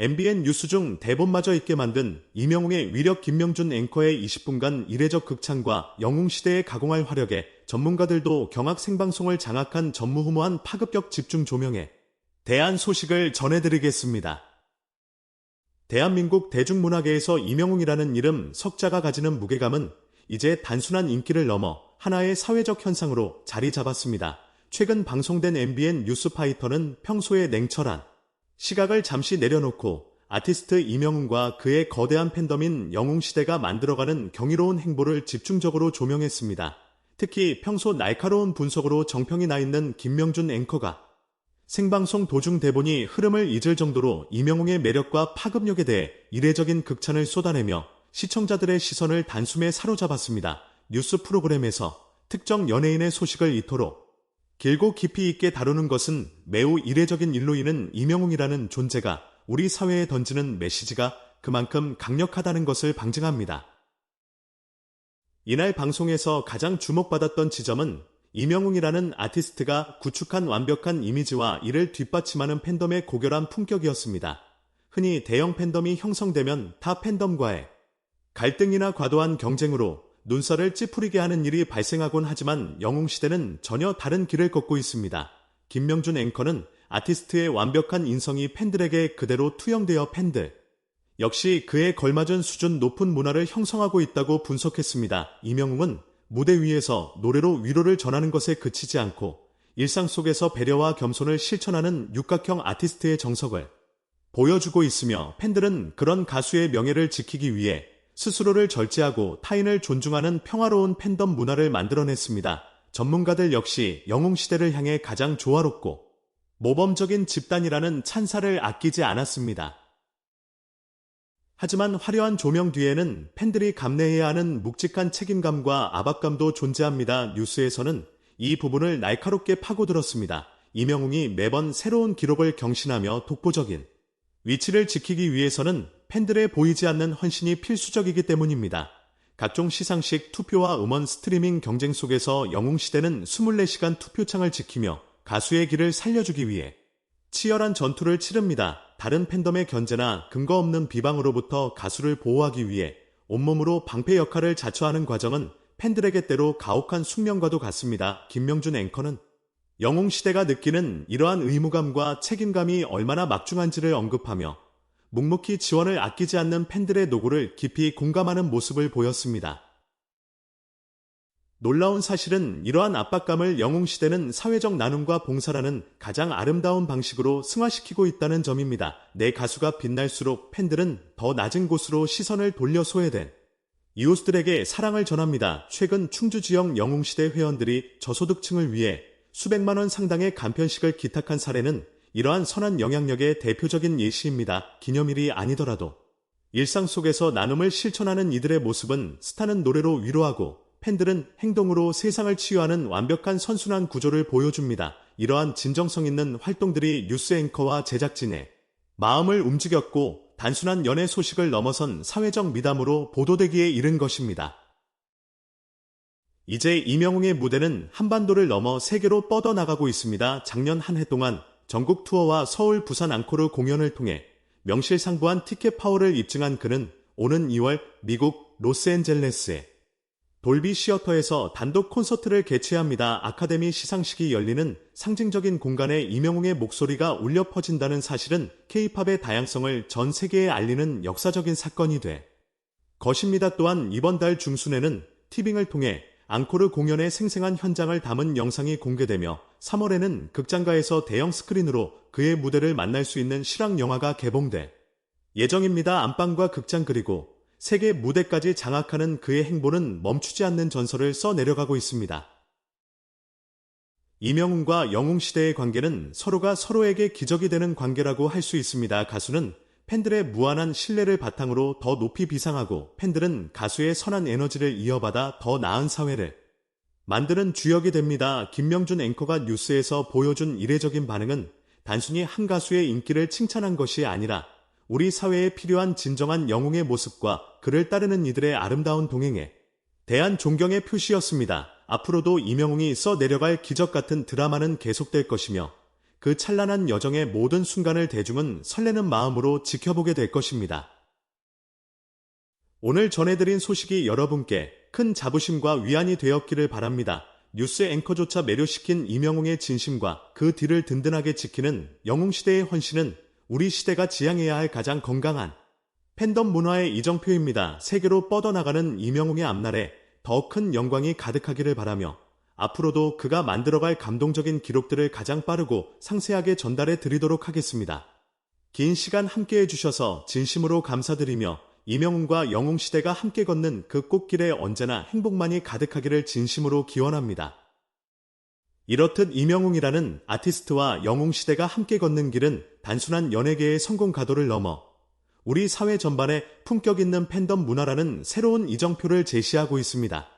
MBN 뉴스 중 대본마저 있게 만든 이명웅의 위력 김명준 앵커의 20분간 이례적 극찬과 영웅시대에 가공할 화력에 전문가들도 경악 생방송을 장악한 전무후무한 파급력 집중 조명에 대한 소식을 전해드리겠습니다. 대한민국 대중문화계에서 이명웅이라는 이름 석자가 가지는 무게감은 이제 단순한 인기를 넘어 하나의 사회적 현상으로 자리 잡았습니다. 최근 방송된 MBN 뉴스파이터는 평소에 냉철한 시각을 잠시 내려놓고 아티스트 이명웅과 그의 거대한 팬덤인 영웅시대가 만들어가는 경이로운 행보를 집중적으로 조명했습니다. 특히 평소 날카로운 분석으로 정평이 나 있는 김명준 앵커가 생방송 도중 대본이 흐름을 잊을 정도로 이명웅의 매력과 파급력에 대해 이례적인 극찬을 쏟아내며 시청자들의 시선을 단숨에 사로잡았습니다. 뉴스 프로그램에서 특정 연예인의 소식을 이토록 길고 깊이 있게 다루는 것은 매우 이례적인 일로 인은 이명웅이라는 존재가 우리 사회에 던지는 메시지가 그만큼 강력하다는 것을 방증합니다. 이날 방송에서 가장 주목받았던 지점은 이명웅이라는 아티스트가 구축한 완벽한 이미지와 이를 뒷받침하는 팬덤의 고결한 품격이었습니다. 흔히 대형 팬덤이 형성되면 타 팬덤과의 갈등이나 과도한 경쟁으로 눈살을 찌푸리게 하는 일이 발생하곤 하지만 영웅시대는 전혀 다른 길을 걷고 있습니다. 김명준 앵커는 아티스트의 완벽한 인성이 팬들에게 그대로 투영되어 팬들, 역시 그에 걸맞은 수준 높은 문화를 형성하고 있다고 분석했습니다. 이명웅은 무대 위에서 노래로 위로를 전하는 것에 그치지 않고 일상 속에서 배려와 겸손을 실천하는 육각형 아티스트의 정석을 보여주고 있으며 팬들은 그런 가수의 명예를 지키기 위해 스스로를 절제하고 타인을 존중하는 평화로운 팬덤 문화를 만들어냈습니다. 전문가들 역시 영웅시대를 향해 가장 조화롭고 모범적인 집단이라는 찬사를 아끼지 않았습니다. 하지만 화려한 조명 뒤에는 팬들이 감내해야 하는 묵직한 책임감과 압박감도 존재합니다. 뉴스에서는 이 부분을 날카롭게 파고들었습니다. 이명웅이 매번 새로운 기록을 경신하며 독보적인 위치를 지키기 위해서는 팬들의 보이지 않는 헌신이 필수적이기 때문입니다. 각종 시상식, 투표와 음원 스트리밍 경쟁 속에서 영웅시대는 24시간 투표창을 지키며 가수의 길을 살려주기 위해 치열한 전투를 치릅니다. 다른 팬덤의 견제나 근거 없는 비방으로부터 가수를 보호하기 위해 온몸으로 방패 역할을 자처하는 과정은 팬들에게 때로 가혹한 숙명과도 같습니다. 김명준 앵커는 영웅시대가 느끼는 이러한 의무감과 책임감이 얼마나 막중한지를 언급하며 묵묵히 지원을 아끼지 않는 팬들의 노고를 깊이 공감하는 모습을 보였습니다. 놀라운 사실은 이러한 압박감을 영웅시대는 사회적 나눔과 봉사라는 가장 아름다운 방식으로 승화시키고 있다는 점입니다. 내 가수가 빛날수록 팬들은 더 낮은 곳으로 시선을 돌려 소외된 이웃들에게 사랑을 전합니다. 최근 충주 지역 영웅시대 회원들이 저소득층을 위해 수백만 원 상당의 간편식을 기탁한 사례는 이러한 선한 영향력의 대표적인 예시입니다. 기념일이 아니더라도 일상 속에서 나눔을 실천하는 이들의 모습은 스타는 노래로 위로하고 팬들은 행동으로 세상을 치유하는 완벽한 선순환 구조를 보여줍니다. 이러한 진정성 있는 활동들이 뉴스 앵커와 제작진의 마음을 움직였고 단순한 연애 소식을 넘어선 사회적 미담으로 보도되기에 이른 것입니다. 이제 이명웅의 무대는 한반도를 넘어 세계로 뻗어나가고 있습니다. 작년 한 해 동안 전국 투어와 서울, 부산 앙코르 공연을 통해 명실상부한 티켓 파워를 입증한 그는 오는 2월 미국 로스앤젤레스에 돌비 시어터에서 단독 콘서트를 개최합니다. 아카데미 시상식이 열리는 상징적인 공간에 이명웅의 목소리가 울려 퍼진다는 사실은 케이팝의 다양성을 전 세계에 알리는 역사적인 사건이 돼 것입니다. 또한 이번 달 중순에는 티빙을 통해 앙코르 공연의 생생한 현장을 담은 영상이 공개되며 3월에는 극장가에서 대형 스크린으로 그의 무대를 만날 수 있는 실황 영화가 개봉돼 예정입니다. 안방과 극장 그리고 세계 무대까지 장악하는 그의 행보는 멈추지 않는 전설을 써 내려가고 있습니다. 이명웅과 영웅 시대의 관계는 서로가 서로에게 기적이 되는 관계라고 할 수 있습니다. 가수는 팬들의 무한한 신뢰를 바탕으로 더 높이 비상하고 팬들은 가수의 선한 에너지를 이어받아 더 나은 사회를 만드는 주역이 됩니다. 김명준 앵커가 뉴스에서 보여준 이례적인 반응은 단순히 한 가수의 인기를 칭찬한 것이 아니라 우리 사회에 필요한 진정한 영웅의 모습과 그를 따르는 이들의 아름다운 동행에 대한 존경의 표시였습니다. 앞으로도 이명웅이 써 내려갈 기적 같은 드라마는 계속될 것이며 그 찬란한 여정의 모든 순간을 대중은 설레는 마음으로 지켜보게 될 것입니다. 오늘 전해드린 소식이 여러분께 큰 자부심과 위안이 되었기를 바랍니다. 뉴스 앵커조차 매료시킨 이명웅의 진심과 그 뒤를 든든하게 지키는 영웅시대의 헌신은 우리 시대가 지향해야 할 가장 건강한 팬덤 문화의 이정표입니다. 세계로 뻗어나가는 이명웅의 앞날에 더 큰 영광이 가득하기를 바라며 앞으로도 그가 만들어갈 감동적인 기록들을 가장 빠르고 상세하게 전달해 드리도록 하겠습니다. 긴 시간 함께 해주셔서 진심으로 감사드리며 이명웅과 영웅시대가 함께 걷는 그 꽃길에 언제나 행복만이 가득하기를 진심으로 기원합니다. 이렇듯 이명웅이라는 아티스트와 영웅시대가 함께 걷는 길은 단순한 연예계의 성공 가도를 넘어 우리 사회 전반에 품격 있는 팬덤 문화라는 새로운 이정표를 제시하고 있습니다.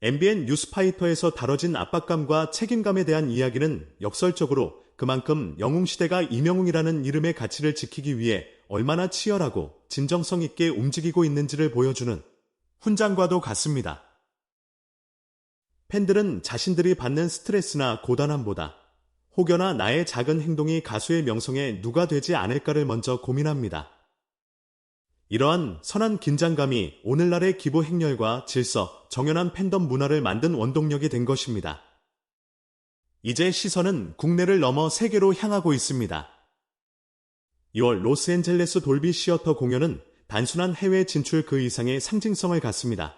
MBN 뉴스파이터에서 다뤄진 압박감과 책임감에 대한 이야기는 역설적으로 그만큼 영웅시대가 이명웅이라는 이름의 가치를 지키기 위해 얼마나 치열하고 진정성 있게 움직이고 있는지를 보여주는 훈장과도 같습니다. 팬들은 자신들이 받는 스트레스나 고단함보다 혹여나 나의 작은 행동이 가수의 명성에 누가 되지 않을까를 먼저 고민합니다. 이러한 선한 긴장감이 오늘날의 기부 행렬과 질서, 정연한 팬덤 문화를 만든 원동력이 된 것입니다. 이제 시선은 국내를 넘어 세계로 향하고 있습니다. 2월 로스앤젤레스 돌비 시어터 공연은 단순한 해외 진출 그 이상의 상징성을 갖습니다.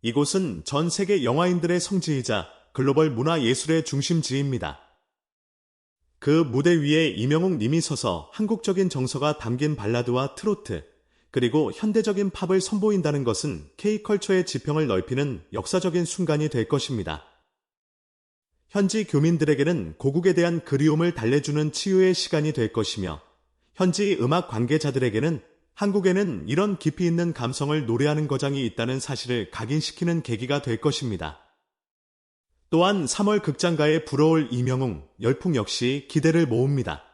이곳은 전 세계 영화인들의 성지이자 글로벌 문화 예술의 중심지입니다. 그 무대 위에 이명웅 님이 서서 한국적인 정서가 담긴 발라드와 트로트, 그리고 현대적인 팝을 선보인다는 것은 K컬처의 지평을 넓히는 역사적인 순간이 될 것입니다. 현지 교민들에게는 고국에 대한 그리움을 달래주는 치유의 시간이 될 것이며, 현지 음악 관계자들에게는 한국에는 이런 깊이 있는 감성을 노래하는 거장이 있다는 사실을 각인시키는 계기가 될 것입니다. 또한 3월 극장가에 불어올 이명웅, 열풍 역시 기대를 모읍니다.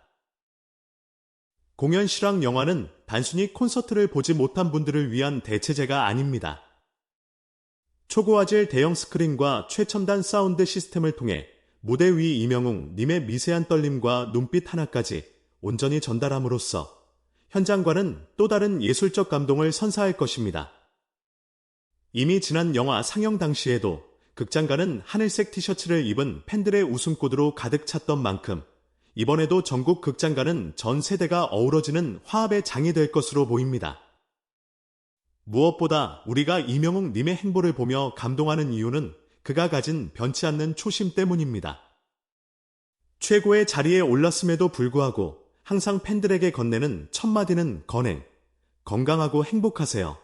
공연 실황 영화는 단순히 콘서트를 보지 못한 분들을 위한 대체제가 아닙니다. 초고화질 대형 스크린과 최첨단 사운드 시스템을 통해 무대 위 이명웅 님의 미세한 떨림과 눈빛 하나까지 온전히 전달함으로써 현장과는 또 다른 예술적 감동을 선사할 것입니다. 이미 지난 영화 상영 당시에도 극장가는 하늘색 티셔츠를 입은 팬들의 웃음꽃으로 가득 찼던 만큼 이번에도 전국 극장가는 전 세대가 어우러지는 화합의 장이 될 것으로 보입니다. 무엇보다 우리가 이명웅 님의 행보를 보며 감동하는 이유는 그가 가진 변치 않는 초심 때문입니다. 최고의 자리에 올랐음에도 불구하고 항상 팬들에게 건네는 첫마디는 건행, 건강하고 행복하세요.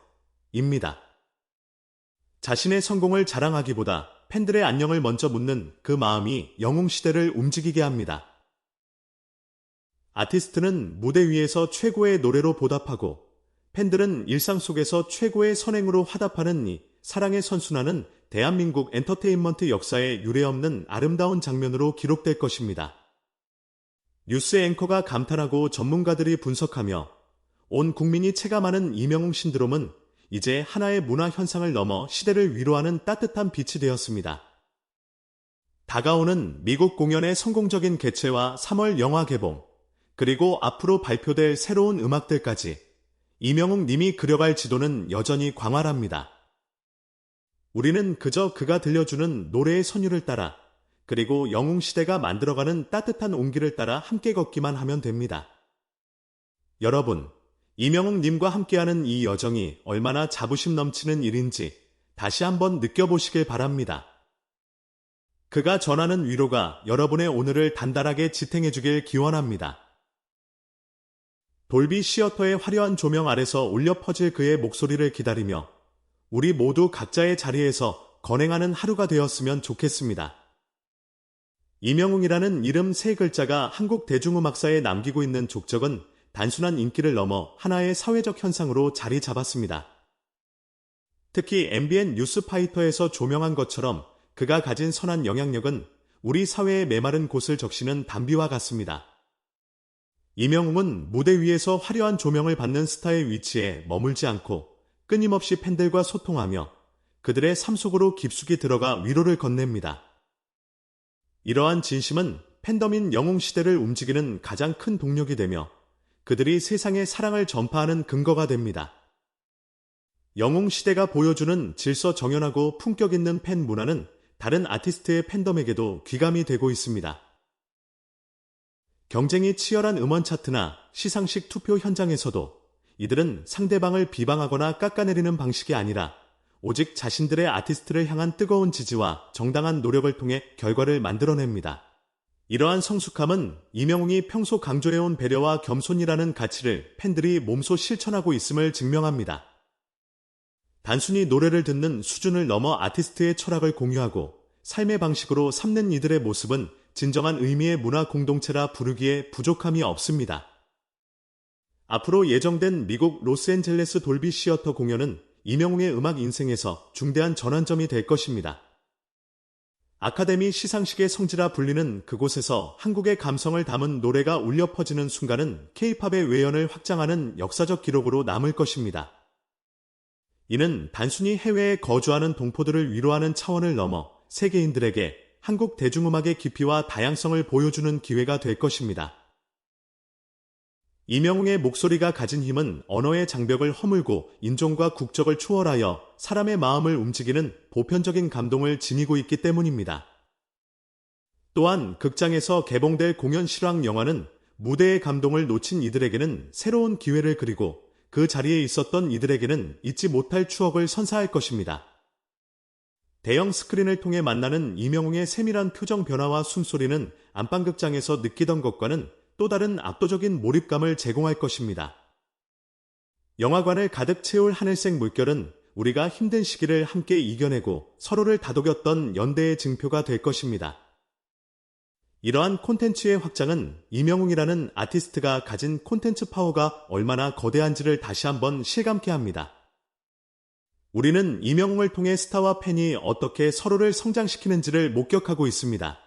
입니다. 자신의 성공을 자랑하기보다 팬들의 안녕을 먼저 묻는 그 마음이 영웅 시대를 움직이게 합니다. 아티스트는 무대 위에서 최고의 노래로 보답하고 팬들은 일상 속에서 최고의 선행으로 화답하는 이 사랑의 선순환은 대한민국 엔터테인먼트 역사에 유례없는 아름다운 장면으로 기록될 것입니다. 뉴스 앵커가 감탄하고 전문가들이 분석하며 온 국민이 체감하는 이명웅 신드롬은 이제 하나의 문화 현상을 넘어 시대를 위로하는 따뜻한 빛이 되었습니다. 다가오는 미국 공연의 성공적인 개최와 3월 영화 개봉, 그리고 앞으로 발표될 새로운 음악들까지 이명웅 님이 그려갈 지도는 여전히 광활합니다. 우리는 그저 그가 들려주는 노래의 선율을 따라 그리고 영웅 시대가 만들어가는 따뜻한 온기를 따라 함께 걷기만 하면 됩니다. 여러분, 이명웅 님과 함께하는 이 여정이 얼마나 자부심 넘치는 일인지 다시 한번 느껴보시길 바랍니다. 그가 전하는 위로가 여러분의 오늘을 단단하게 지탱해주길 기원합니다. 돌비 시어터의 화려한 조명 아래서 울려 퍼질 그의 목소리를 기다리며 우리 모두 각자의 자리에서 건행하는 하루가 되었으면 좋겠습니다. 이명웅이라는 이름 세 글자가 한국 대중음악사에 남기고 있는 족적은 단순한 인기를 넘어 하나의 사회적 현상으로 자리 잡았습니다. 특히 MBN 뉴스파이터에서 조명한 것처럼 그가 가진 선한 영향력은 우리 사회의 메마른 곳을 적시는 담비와 같습니다. 이명웅은 무대 위에서 화려한 조명을 받는 스타의 위치에 머물지 않고 끊임없이 팬들과 소통하며 그들의 삶 속으로 깊숙이 들어가 위로를 건넵니다. 이러한 진심은 팬덤인 영웅 시대를 움직이는 가장 큰 동력이 되며 그들이 세상에 사랑을 전파하는 근거가 됩니다. 영웅 시대가 보여주는 질서 정연하고 품격 있는 팬 문화는 다른 아티스트의 팬덤에게도 귀감이 되고 있습니다. 경쟁이 치열한 음원 차트나 시상식 투표 현장에서도 이들은 상대방을 비방하거나 깎아내리는 방식이 아니라 오직 자신들의 아티스트를 향한 뜨거운 지지와 정당한 노력을 통해 결과를 만들어냅니다. 이러한 성숙함은 이명웅이 평소 강조해온 배려와 겸손이라는 가치를 팬들이 몸소 실천하고 있음을 증명합니다. 단순히 노래를 듣는 수준을 넘어 아티스트의 철학을 공유하고 삶의 방식으로 삼는 이들의 모습은 진정한 의미의 문화 공동체라 부르기에 부족함이 없습니다. 앞으로 예정된 미국 로스앤젤레스 돌비 시어터 공연은 이명웅의 음악 인생에서 중대한 전환점이 될 것입니다. 아카데미 시상식의 성지라 불리는 그곳에서 한국의 감성을 담은 노래가 울려 퍼지는 순간은 케이팝의 외연을 확장하는 역사적 기록으로 남을 것입니다. 이는 단순히 해외에 거주하는 동포들을 위로하는 차원을 넘어 세계인들에게 한국 대중음악의 깊이와 다양성을 보여주는 기회가 될 것입니다. 이명웅의 목소리가 가진 힘은 언어의 장벽을 허물고 인종과 국적을 초월하여 사람의 마음을 움직이는 보편적인 감동을 지니고 있기 때문입니다. 또한 극장에서 개봉될 공연 실황 영화는 무대의 감동을 놓친 이들에게는 새로운 기회를 그리고 그 자리에 있었던 이들에게는 잊지 못할 추억을 선사할 것입니다. 대형 스크린을 통해 만나는 이명웅의 세밀한 표정 변화와 숨소리는 안방극장에서 느끼던 것과는 또 다른 압도적인 몰입감을 제공할 것입니다. 영화관을 가득 채울 하늘색 물결은 우리가 힘든 시기를 함께 이겨내고 서로를 다독였던 연대의 증표가 될 것입니다. 이러한 콘텐츠의 확장은 이명웅이라는 아티스트가 가진 콘텐츠 파워가 얼마나 거대한지를 다시 한번 실감케 합니다. 우리는 이명웅을 통해 스타와 팬이 어떻게 서로를 성장시키는지를 목격하고 있습니다.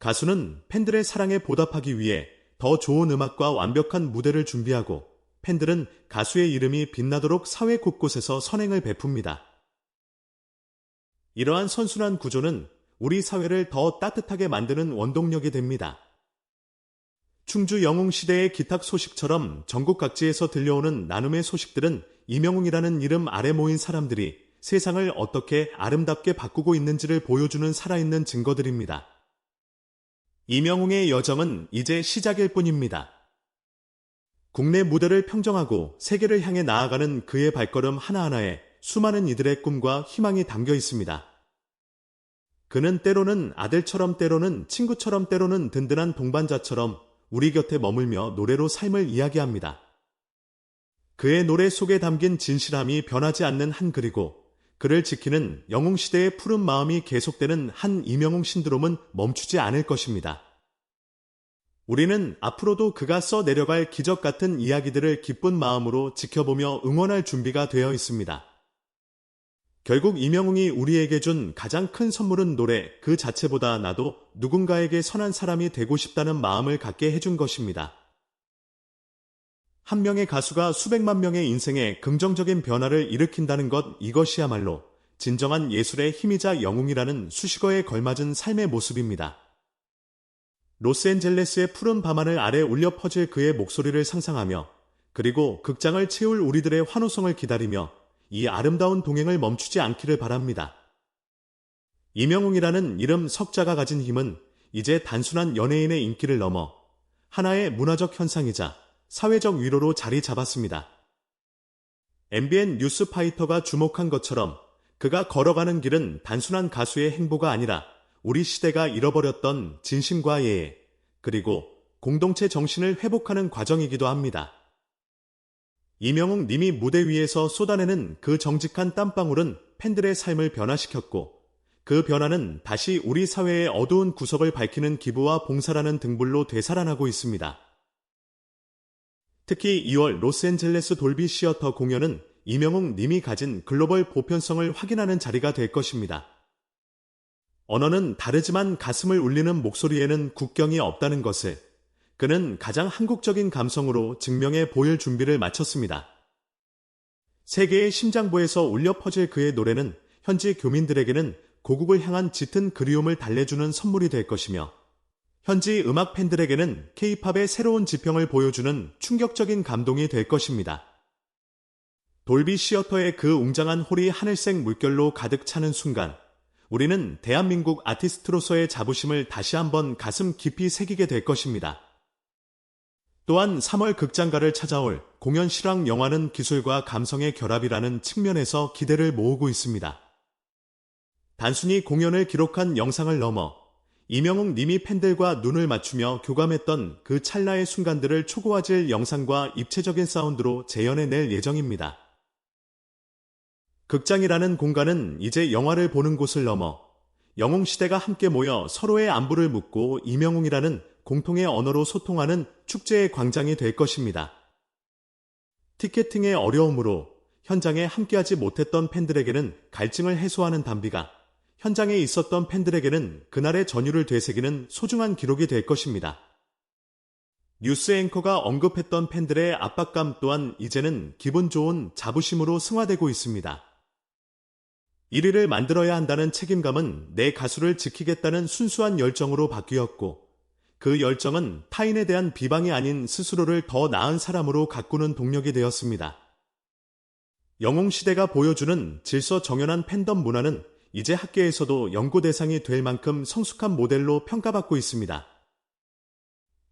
가수는 팬들의 사랑에 보답하기 위해 더 좋은 음악과 완벽한 무대를 준비하고 팬들은 가수의 이름이 빛나도록 사회 곳곳에서 선행을 베풉니다. 이러한 선순환 구조는 우리 사회를 더 따뜻하게 만드는 원동력이 됩니다. 충주 영웅시대의 기탁 소식처럼 전국 각지에서 들려오는 나눔의 소식들은 이명웅이라는 이름 아래 모인 사람들이 세상을 어떻게 아름답게 바꾸고 있는지를 보여주는 살아있는 증거들입니다. 이명웅의 여정은 이제 시작일 뿐입니다. 국내 무대를 평정하고 세계를 향해 나아가는 그의 발걸음 하나하나에 수많은 이들의 꿈과 희망이 담겨 있습니다. 그는 때로는 아들처럼 때로는 친구처럼 때로는 든든한 동반자처럼 우리 곁에 머물며 노래로 삶을 이야기합니다. 그의 노래 속에 담긴 진실함이 변하지 않는 한 그리고 그를 지키는 영웅시대의 푸른 마음이 계속되는 한 이명웅 신드롬은 멈추지 않을 것입니다. 우리는 앞으로도 그가 써 내려갈 기적 같은 이야기들을 기쁜 마음으로 지켜보며 응원할 준비가 되어 있습니다. 결국 이명웅이 우리에게 준 가장 큰 선물은 노래 그 자체보다 나도 누군가에게 선한 사람이 되고 싶다는 마음을 갖게 해준 것입니다. 한 명의 가수가 수백만 명의 인생에 긍정적인 변화를 일으킨다는 것 이것이야말로 진정한 예술의 힘이자 영웅이라는 수식어에 걸맞은 삶의 모습입니다. 로스앤젤레스의 푸른 밤하늘 아래 울려 퍼질 그의 목소리를 상상하며 그리고 극장을 채울 우리들의 환호성을 기다리며 이 아름다운 동행을 멈추지 않기를 바랍니다. 이명웅이라는 이름 석자가 가진 힘은 이제 단순한 연예인의 인기를 넘어 하나의 문화적 현상이자 사회적 위로로 자리 잡았습니다. MBN 뉴스파이터가 주목한 것처럼 그가 걸어가는 길은 단순한 가수의 행보가 아니라 우리 시대가 잃어버렸던 진심과 예애, 그리고 공동체 정신을 회복하는 과정이기도 합니다. 이명웅 님이 무대 위에서 쏟아내는 그 정직한 땀방울은 팬들의 삶을 변화시켰고 그 변화는 다시 우리 사회의 어두운 구석을 밝히는 기부와 봉사라는 등불로 되살아나고 있습니다. 특히 2월 로스앤젤레스 돌비 시어터 공연은 이명웅 님이 가진 글로벌 보편성을 확인하는 자리가 될 것입니다. 언어는 다르지만 가슴을 울리는 목소리에는 국경이 없다는 것을 그는 가장 한국적인 감성으로 증명해 보일 준비를 마쳤습니다. 세계의 심장부에서 울려 퍼질 그의 노래는 현지 교민들에게는 고국을 향한 짙은 그리움을 달래주는 선물이 될 것이며 현지 음악 팬들에게는 케이팝의 새로운 지평을 보여주는 충격적인 감동이 될 것입니다. 돌비 시어터의 그 웅장한 홀이 하늘색 물결로 가득 차는 순간, 우리는 대한민국 아티스트로서의 자부심을 다시 한번 가슴 깊이 새기게 될 것입니다. 또한 3월 극장가를 찾아올 공연 실황 영화는 기술과 감성의 결합이라는 측면에서 기대를 모으고 있습니다. 단순히 공연을 기록한 영상을 넘어 이명웅 님이 팬들과 눈을 맞추며 교감했던 그 찰나의 순간들을 초고화질 영상과 입체적인 사운드로 재현해낼 예정입니다. 극장이라는 공간은 이제 영화를 보는 곳을 넘어 영웅 시대가 함께 모여 서로의 안부를 묻고 이명웅이라는 공통의 언어로 소통하는 축제의 광장이 될 것입니다. 티켓팅의 어려움으로 현장에 함께하지 못했던 팬들에게는 갈증을 해소하는 담비가 현장에 있었던 팬들에게는 그날의 전율을 되새기는 소중한 기록이 될 것입니다. 뉴스 앵커가 언급했던 팬들의 압박감 또한 이제는 기분 좋은 자부심으로 승화되고 있습니다. 1위를 만들어야 한다는 책임감은 내 가수를 지키겠다는 순수한 열정으로 바뀌었고, 그 열정은 타인에 대한 비방이 아닌 스스로를 더 나은 사람으로 가꾸는 동력이 되었습니다. 영웅시대가 보여주는 질서 정연한 팬덤 문화는 이제 학계에서도 연구 대상이 될 만큼 성숙한 모델로 평가받고 있습니다.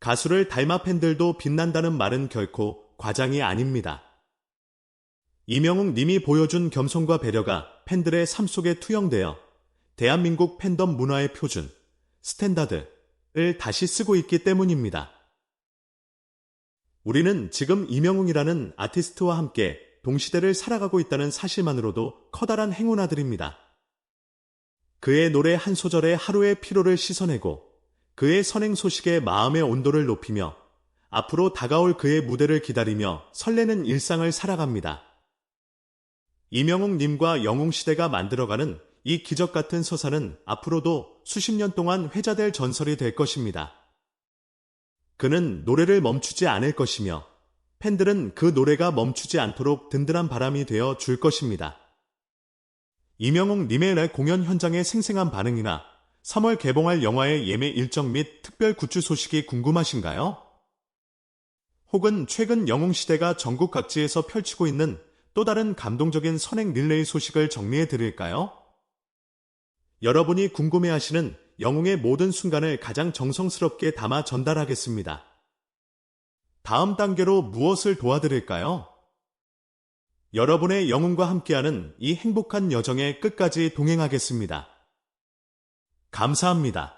가수를 닮아 팬들도 빛난다는 말은 결코 과장이 아닙니다. 이명웅 님이 보여준 겸손과 배려가 팬들의 삶 속에 투영되어 대한민국 팬덤 문화의 표준, 스탠다드를 다시 쓰고 있기 때문입니다. 우리는 지금 이명웅이라는 아티스트와 함께 동시대를 살아가고 있다는 사실만으로도 커다란 행운아들입니다. 그의 노래 한 소절에 하루의 피로를 씻어내고 그의 선행 소식에 마음의 온도를 높이며 앞으로 다가올 그의 무대를 기다리며 설레는 일상을 살아갑니다. 이명웅 님과 영웅 시대가 만들어가는 이 기적 같은 서사는 앞으로도 수십 년 동안 회자될 전설이 될 것입니다. 그는 노래를 멈추지 않을 것이며 팬들은 그 노래가 멈추지 않도록 든든한 바람이 되어 줄 것입니다. 이명웅 님의 날 공연 현장의 생생한 반응이나 3월 개봉할 영화의 예매 일정 및 특별 굿즈 소식이 궁금하신가요? 혹은 최근 영웅시대가 전국 각지에서 펼치고 있는 또 다른 감동적인 선행 릴레이 소식을 정리해 드릴까요? 여러분이 궁금해하시는 영웅의 모든 순간을 가장 정성스럽게 담아 전달하겠습니다. 다음 단계로 무엇을 도와드릴까요? 여러분의 영웅과 함께하는 이 행복한 여정에 끝까지 동행하겠습니다. 감사합니다.